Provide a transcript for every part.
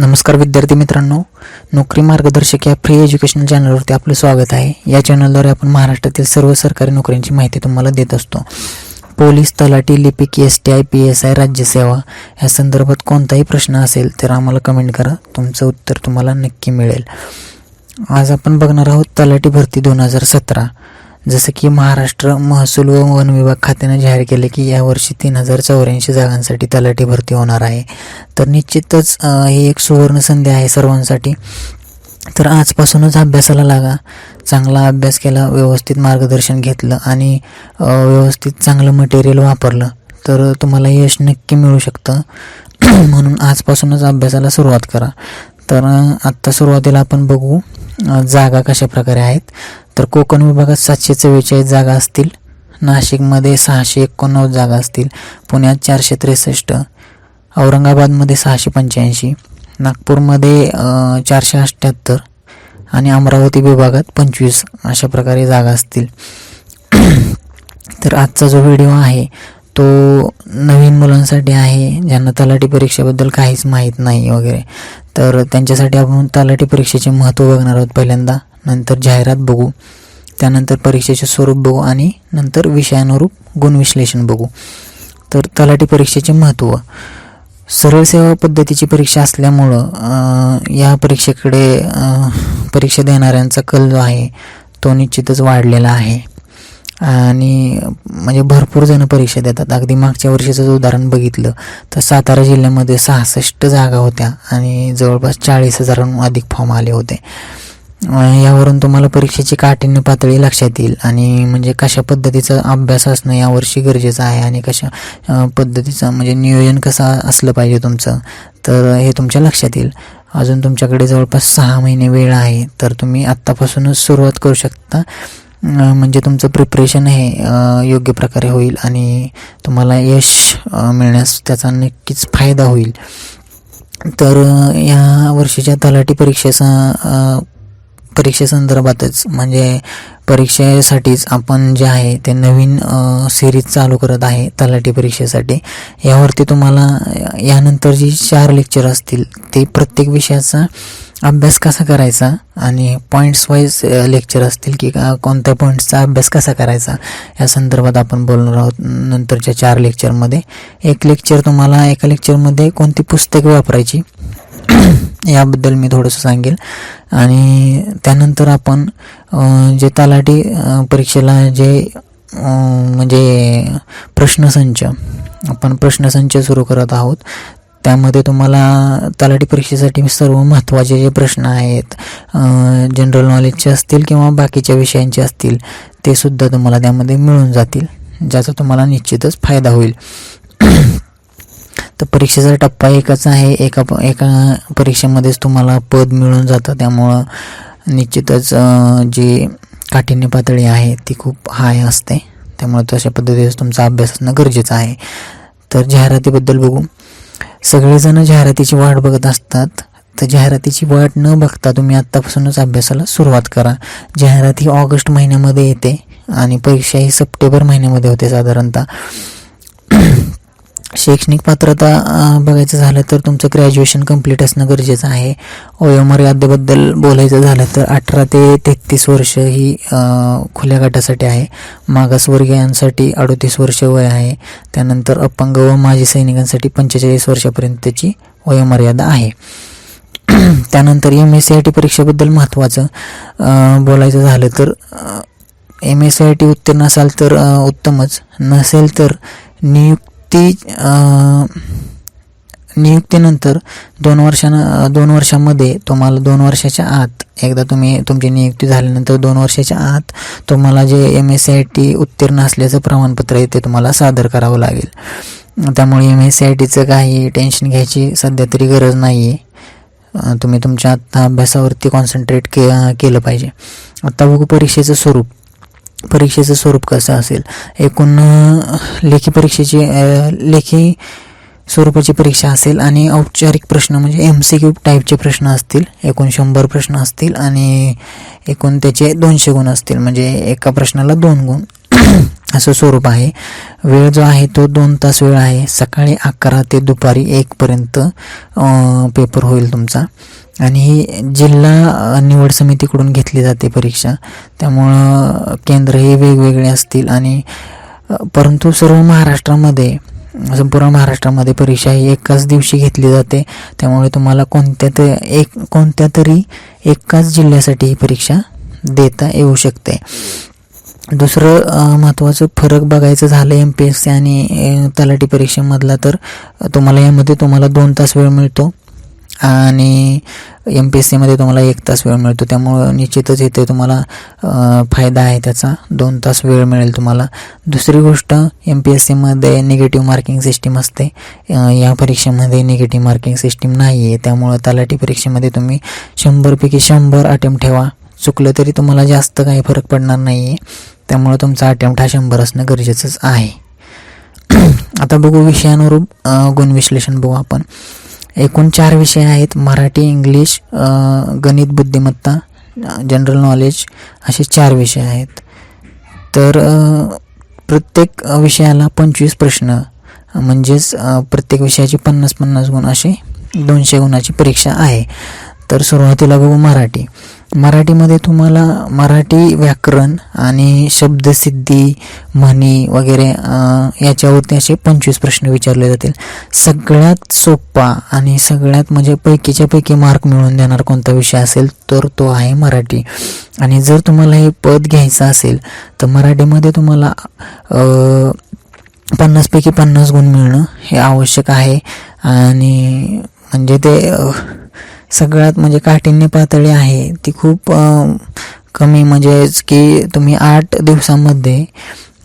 नमस्कार विद्यार्थी मित्रांनो. नोकरी मार्गदर्शक या फ्री एज्युकेशनल चॅनलवरती आपलं स्वागत आहे. या चॅनलद्वारे आपण महाराष्ट्रातील सर्व सरकारी नोकऱ्यांची माहिती तुम्हाला देत असतो. पोलीस तलाठी लिपिक S T I P S I राज्यसेवा या संदर्भात कोणताही प्रश्न असेल तर आम्हाला कमेंट करा. तुमचं उत्तर तुम्हाला नक्की मिळेल. आज आपण बघणार आहोत तलाठी भरती दोन हजार सतरा. जसं की महाराष्ट्र महसूल व वन विभाग खात्यानं जाहीर केले की यावर्षी तीन हजार चौऱ्याऐंशी जागांसाठी तलाठी भरती होणार आहे. तर निश्चितच ही एक सुवर्ण संधी आहे सर्वांसाठी. तर आजपासूनच अभ्यासाला लागा. चांगला अभ्यास केला व्यवस्थित मार्गदर्शन घेतलं आणि व्यवस्थित चांगलं मटेरियल वापरलं तर तुम्हाला यश नक्की मिळू शकतं. म्हणून आजपासूनच अभ्यासाला सुरुवात करा. तर आत्ता सुरुवातीला आपण बघू जागा कशा प्रकारे आहेत. तर कोकण विभागात सातशे चव्वेचाळीस जागा असतील. नाशिकमध्ये सहाशे एकोणनव्वद जागा असतील. पुण्यात चारशे त्रेसष्ट. औरंगाबादमध्ये सहाशे पंच्याऐंशी. नागपूरमध्ये चारशे अठ्ठ्याहत्तर. आणि अमरावती विभागात पंचवीस अशा प्रकारे जागा असतील. तर आजचा जो व्हिडिओ आहे तो नवीन मुलांसाठी आहे ज्यांना तलाठी परीक्षेबद्दल काहीच माहीत नाही वगैरे. तर त्यांच्यासाठी आपण तलाठी परीक्षेचे महत्त्व बघणार आहोत पहिल्यांदा. नंतर जाहिरात बघू. त्यानंतर परीक्षेचे स्वरूप बघू आणि नंतर विषयानुरूप गुणविश्लेषण बघू. तर तलाठी परीक्षेचे महत्त्व. सरळ सेवा पद्धतीची परीक्षा असल्यामुळं या परीक्षेकडे परीक्षा देणाऱ्यांचा कल जो आहे तो निश्चितच वाढलेला आहे. आणि म्हणजे भरपूर जण परीक्षा देतात. अगदी मागच्या वर्षीचं जर उदाहरण बघितलं तर सातारा जिल्ह्यामध्ये सहासष्ट जागा होत्या आणि जवळपास चाळीस हजारांहून अधिक फॉर्म आले होते. यावरून तुम्हाला परीक्षेची काठिण्य पातळी लक्षात येईल. आणि म्हणजे कशा पद्धतीचा अभ्यास असणं यावर्षी गरजेचं आहे आणि कशा पद्धतीचं म्हणजे नियोजन कसं असलं पाहिजे तुमचं तर हे तुमच्या लक्षात येईल. अजून तुमच्याकडे जवळपास सहा महिने वेळ आहे तर तुम्ही आत्तापासूनच सुरुवात करू शकता. म्हणजे तुमचं प्रिपरेशन हे योग्य प्रकारे होईल आणि तुम्हाला यश मिळण्यास त्याचा नक्कीच फायदा होईल. तर या वर्षीच्या तलाठी परीक्षेचा परीक्षेसंदर्भातच म्हणजे परीक्षेसाठीच आपण जे आहे ते नवीन सिरीज चालू करत आहे तलाठी परीक्षेसाठी. यावरती तुम्हाला यानंतर जी चार लेक्चर असतील ते प्रत्येक विषयाचा अभ्यास कसा करायचा आणि पॉईंट्स वाईज लेक्चर असतील की का कोणत्या पॉईंट्सचा अभ्यास कसा करायचा या संदर्भात आपण बोलणार आहोत. नंतरच्या चार लेक्चरमध्ये एक लेक्चर तुम्हाला एका लेक्चरमध्ये कोणती पुस्तके वापरायची? याबद्दल मी थोडंसं सांगेल. आणि त्यानंतर आपण जे तलाठी परीक्षेला जे म्हणजे प्रश्नसंच आपण प्रश्नसंच सुरू करत आहोत. त्यामध्ये तुम्हाला तलाठी परीक्षेसाठी सर्व महत्त्वाचे जे प्रश्न आहेत जनरल नॉलेजचे असतील किंवा बाकीच्या विषयांचे असतील ते सुद्धा तुम्हाला त्यामध्ये मिळून जातील ज्याचा तुम्हाला निश्चितच फायदा होईल. तर परीक्षेचा टप्पा एकच आहे. एका प एका परीक्षेमध्येच तुम्हाला पद मिळून जातं. त्यामुळं निश्चितच जी काठिण्य पातळी आहे ती खूप हाय असते. त्यामुळे तशा पद्धतीचं तुमचा अभ्यास असणं गरजेचं आहे. तर जाहिरातीबद्दल बघू. सगळेजण जाहिरातीची वाट बघत असतात. तर जाहिरातीची वाट न बघता तुम्ही आत्तापासूनच अभ्यासाला सुरुवात करा. जाहिरात ही ऑगस्ट महिन्यामध्ये येते आणि परीक्षा ही सप्टेंबर महिन्यामध्ये होते साधारणतः. शैक्षणिक पात्रता बघायचं झालं तर तुमचं ग्रॅज्युएशन कंप्लीट असणं गरजेचं आहे. वयोमर्यादेबद्दल बोलायचं झालं तर अठरा ते तेहतीस वर्ष ही खुल्या गटासाठी आहे. मागासवर्गीयांसाठी अडोतीस वर्ष वय आहे. त्यानंतर अपंग व माजी सैनिकांसाठी पंचेचाळीस वर्षापर्यंतची वयोमर्यादा आहे. त्यानंतर M S C I T परीक्षेबद्दल महत्त्वाचं बोलायचं झालं तर M S C I T उत्तीर्ण असाल तर उत्तमच. नसेल तर नियुक्त ती नियुक्तीनंतर दोन वर्षानं दोन वर्षामध्ये तुम्हाला दोन वर्षाच्या आत एकदा तुम्ही तुमची नियुक्ती झाल्यानंतर दोन वर्षाच्या आत तुम्हाला जे M S C I T उत्तीर्ण असल्याचं प्रमाणपत्र आहे ते तुम्हाला सादर करावं लागेल. त्यामुळे एम एस सी आय टीचं काही टेन्शन घ्यायची सध्या तरी गरज नाही आहे तुम्ही तुमच्या आत्ता अभ्यासावरती कॉन्सन्ट्रेट के केलं पाहिजे. आत्ता बघू परीक्षेचं स्वरूप. परीक्षेचं स्वरूप कसं असेल? एकूण लेखी परीक्षेची लेखी स्वरूपाची परीक्षा असेल आणि औपचारिक प्रश्न म्हणजे एम सी क्यू टाईपचे प्रश्न असतील एकूण शंभर प्रश्न असतील आणि एकूण त्याचे दोनशे गुण असतील. म्हणजे एका प्रश्नाला दोन गुण असं स्वरूप आहे. वेळ जो आहे तो दोन तास वेळ आहे. सकाळी अकरा ते दुपारी एकपर्यंत पेपर होईल तुमचा. आणि ही जिल्हा निवड समितीकडून घेतली जाते परीक्षा. त्यामुळं केंद्र हे वेगवेगळे असतील आणि परंतु सर्व महाराष्ट्रामध्ये संपूर्ण महाराष्ट्रामध्ये परीक्षा ही एकाच दिवशी घेतली जाते. त्यामुळे तुम्हाला कोणत्या ते एक कोणत्या तरी एकाच जिल्ह्यासाठी ही परीक्षा देता येऊ शकते. दुसरं महत्त्वाचं फरक बघायचं झालं एम पी एस सी आणि तलाठी परीक्षेमधला तर तुम्हाला यामध्ये तुम्हाला दोन तास वेळ मिळतो. आणि एम पी एस सीमध्ये तुम्हाला एक तास वेळ मिळतो. त्यामुळं निश्चितच इथे तुम्हाला फायदा आहे त्याचा. दोन तास वेळ मिळेल तुम्हाला. दुसरी गोष्ट एम पी एस सीमध्ये निगेटिव्ह मार्किंग सिस्टीम असते. या परीक्षेमध्ये निगेटिव्ह मार्किंग सिस्टीम नाही आहे त्यामुळं तलाठी परीक्षेमध्ये तुम्ही शंभरपैकी शंभर अटेम्प्ट ठेवा. चुकलं तरी तुम्हाला जास्त काही फरक पडणार नाही आहे त्यामुळं तुमचा अटेम्प्ट हा शंभर असणं गरजेचंच आहे. आता बघू विषयानुरूप गुणविश्लेषण बघू आपण. एकूण चार विषय आहेत. मराठी इंग्लिश गणित बुद्धिमत्ता जनरल नॉलेज असे चार विषय आहेत. तर प्रत्येक विषयाला पंचवीस प्रश्न म्हणजेच प्रत्येक विषयाची पन्नास पन्नास गुण असे दोनशे गुणाची परीक्षा आहे. तर सुरुवातीला बघू मराठी. मराठीमध्ये तुम्हाला मराठी व्याकरण आणि शब्दसिद्धी म्हणी वगैरे याच्यावरती असे पंचवीस प्रश्न विचारले जातील. सगळ्यात सोपा आणि सगळ्यात म्हणजे पैकीच्या पैकी मार्क मिळवून देणार कोणता विषय असेल तर तो आहे मराठी. आणि जर तुम्हाला हे पद घ्यायचं असेल तर मराठीमध्ये तुम्हाला पन्नासपैकी पन्नास गुण मिळणं हे आवश्यक आहे. आणि म्हणजे ते सगळ्यात म्हणजे काठिण्य पातळी आहे ती खूप कमी. म्हणजेच की तुम्ही आठ दिवसामध्ये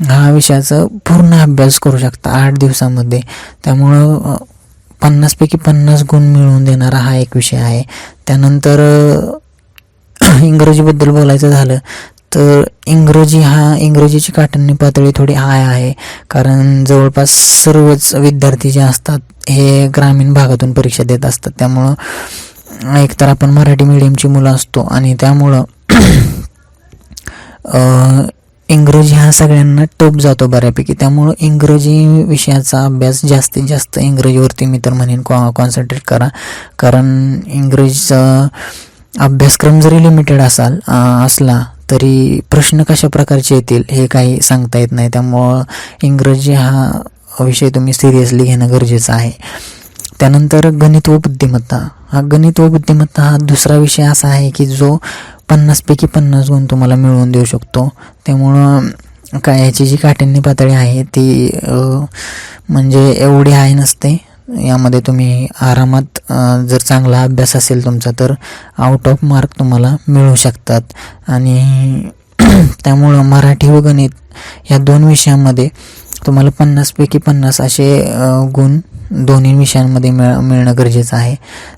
हा विषयाचा पूर्ण अभ्यास करू शकता आठ दिवसामध्ये. त्यामुळं पन्नासपैकी पन्नास गुण मिळवून देणारा हा एक विषय आहे. त्यानंतर इंग्रजीबद्दल बोलायचं झालं तर इंग्रजी हा इंग्रजीची काठिण्य पातळी थोडी हाय आहे. कारण जवळपास सर्वच विद्यार्थी जे असतात हे ग्रामीण भागातून परीक्षा देत असतात. त्यामुळं एकतर आपण मराठी मिडियमची मुलं असतो आणि त्यामुळं इंग्रजी हा सगळ्यांना टोप जातो बऱ्यापैकी. त्यामुळं इंग्रजी विषयाचा अभ्यास जास्तीत जास्त इंग्रजीवरती मी तर म्हणेन कॉ कॉन्सन्ट्रेट करा. कारण इंग्रजीचा अभ्यासक्रम जरी लिमिटेड असाल असला तरी प्रश्न कशा प्रकारचे येतील हे काही सांगता येत नाही. त्यामुळं इंग्रजी हा विषय तुम्ही सिरियसली घेणं गरजेचं आहे. त्यानंतर गणित व बुद्धिमत्ता. हा गणित व बुद्धिमत्ता हा दुसरा विषय असा आहे की जो पन्नासपैकी पन्नास गुण तुम्हाला मिळवून देऊ शकतो. त्यामुळं काय याची जी काठिण्य पातळी आहे ती म्हणजे एवढी आहे नसते. यामध्ये तुम्ही आरामात जर चांगला अभ्यास असेल तुमचा तर आउट ऑफ मार्क तुम्हाला मिळू शकतात. आणि त्यामुळं मराठी व गणित ह्या दोन विषयांमध्ये तुम्हाला पन्नासपैकी पन्नास असे गुण दोन्ही विषयांमध्ये मिळ मिळणं गरजेचं आहे.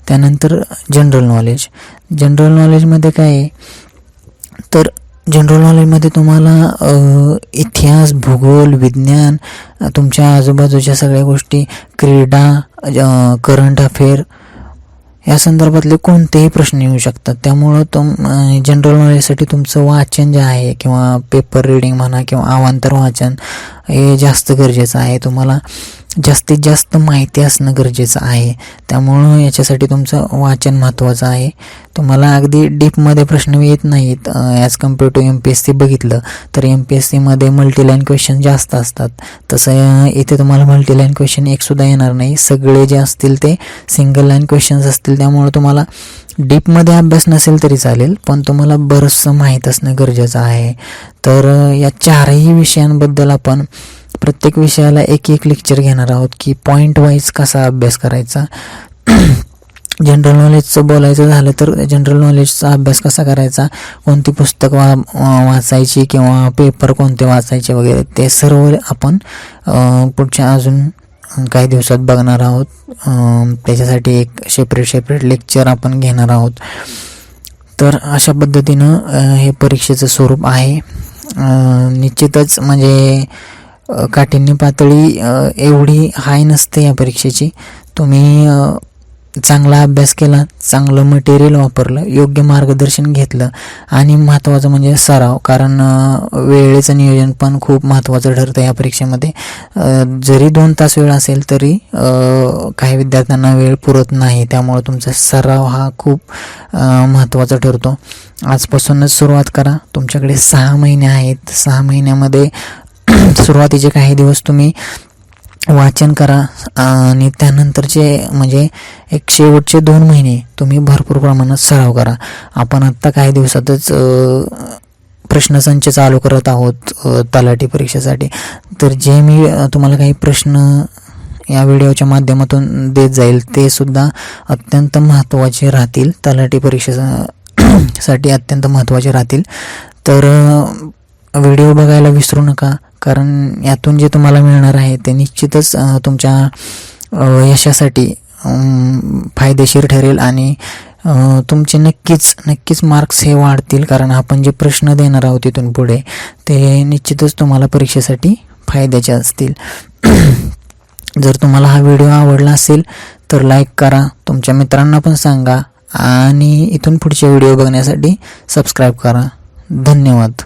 त्यानंतर जनरल नॉलेज जनरल नॉलेजमध्ये काय आहे? तर जनरल नॉलेजमध्ये तुम्हाला इतिहास भूगोल विज्ञान तुमच्या आजूबाजूच्या सगळ्या गोष्टी क्रीडा करंट अफेअर या संदर्भातले कोणतेही प्रश्न येऊ शकतात. त्यामुळं तुम जनरल नॉलेजसाठी तुमचं वाचन जे आहे किंवा पेपर रिडिंग म्हणा किंवा अवांतर वाचन हे जास्त गरजेचं आहे. तुम्हाला जास्तीत जास्त माहिती असणं गरजेचं आहे. त्यामुळं याच्यासाठी तुमचं वाचन महत्त्वाचं आहे. तुम्हाला अगदी डीपमध्ये प्रश्न येत नाहीत. As compare to M P S C बघितलं तर एम पी एस सीमध्ये मल्टीलाईन क्वेश्चन जास्त असतात. तसं इथे तुम्हाला मल्टीलाईन क्वेश्चन एकसुद्धा येणार नाही. सगळे जे असतील ते सिंगल लाईन क्वेश्चन्स असतील. त्यामुळं तुम्हाला डीपमध्ये अभ्यास नसेल तरी चालेल पण तुम्हाला बरंचसं माहीत असणं गरजेचं आहे. तर या चारही विषयांबद्दल आपण प्रत्येक विषयाला एक एक लेक्चर घेणार आहोत की पॉईंट वाईज कसा अभ्यास करायचा. जनरल नॉलेजचं बोलायचं झालं तर जनरल नॉलेजचा अभ्यास कसा करायचा कोणती पुस्तक वा वाचायची किंवा पेपर कोणते वाचायचे वगैरे ते सर्व आपण पुढच्या अजून काही दिवसात बघणार आहोत. त्याच्यासाठी एक सेपरेट सेपरेट लेक्चर आपण घेणार आहोत. तर अशा पद्धतीनं हे परीक्षेचं स्वरूप आहे. निश्चितच म्हणजे काठिण्य पातळी एवढी हाय नसते या परीक्षेची. तुम्ही चांगला अभ्यास केला चांगलं मटेरियल वापरलं योग्य मार्गदर्शन घेतलं आणि महत्त्वाचं म्हणजे सराव. कारण वेळेचं नियोजन पण खूप महत्त्वाचं ठरतं या परीक्षेमध्ये. जरी दोन तास वेळ असेल तरी काही विद्यार्थ्यांना वेळ पुरत नाही. त्यामुळे तुमचा सराव हा खूप महत्त्वाचा ठरतो. आजपासूनच सुरुवात करा. तुमच्याकडे सहा महिने आहेत. सहा महिन्यामध्ये सुरुवातीचे काही दिवस तुम्ही वाचन करा आणि त्यानंतरचे म्हणजे एक शेवटचे दोन महिने तुम्ही भरपूर प्रमाणात सराव करा. आपण आत्ता काही दिवसातच प्रश्नसंच चालू करत आहोत तलाठी परीक्षेसाठी. तर जे मी तुम्हाला काही प्रश्न या व्हिडिओच्या माध्यमातून देत जाईल ते सुद्धा अत्यंत महत्त्वाचे राहतील. तलाठी परीक्षेचा साठी अत्यंत महत्त्वाचे राहतील. तर व्हिडिओ बघायला विसरू नका. कारण यातून जे तुम्हाला मिळणार आहे ते निश्चितच तुमच्या यशासाठी फायदेशीर ठरेल आणि तुमचे नक्कीच नक्कीच मार्क्स हे वाढतील कारण आपण जे प्रश्न देणार आहोत तिथून पुढे ते निश्चितच तुम्हाला परीक्षेसाठी फायद्याचे असतील. जर तुम्हाला हा व्हिडिओ आवडला असेल तर लाईक करा तुमच्या मित्रांना पण सांगा आणि इथून पुढचे व्हिडिओ बघण्यासाठी सबस्क्राईब करा. धन्यवाद.